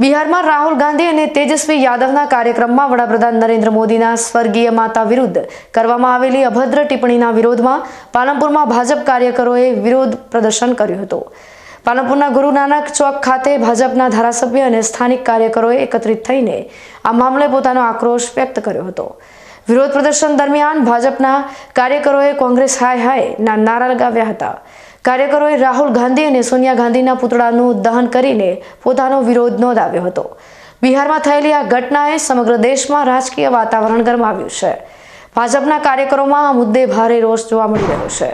બિહારમાં રાહુલ ગાંધી અને તેજસ્વી યાદવના કાર્યક્રમમાં વડાપ્રધાન નરેન્દ્ર મોદીના સ્વર્ગીય માતા વિરુદ્ધ કરવામાં આવેલી અભદ્ર ટિપ્પણીના વિરોધમાં પાલનપુરમાં ભાજપ કાર્યકરોએ વિરોધ પ્રદર્શન કર્યું હતું. પાલનપુરના ગુરુ નાનક ચોક ખાતે ભાજપના ધારાસભ્ય અને સ્થાનિક કાર્યકરોએ એકત્રિત થઈને આ મામલે પોતાનો આક્રોશ વ્યક્ત કર્યો હતો. વિરોધ પ્રદર્શન દરમિયાન ભાજપના કાર્યકરોએ કોંગ્રેસ હાય હાય ના નારા લગાવ્યા હતા. કાર્યકરોએ રાહુલ ગાંધી અને સોનિયા ગાંધીના પુતળાનું દહન કરીને પોતાનો વિરોધ નોંધાવ્યો હતો. બિહારમાં થયેલી આ ઘટનાએ સમગ્ર દેશમાં રાજકીય વાતાવરણ ગરમાવ્યું છે. ભાજપના કાર્યકરોમાં આ મુદ્દે ભારે રોષ જોવા મળી રહ્યો છે.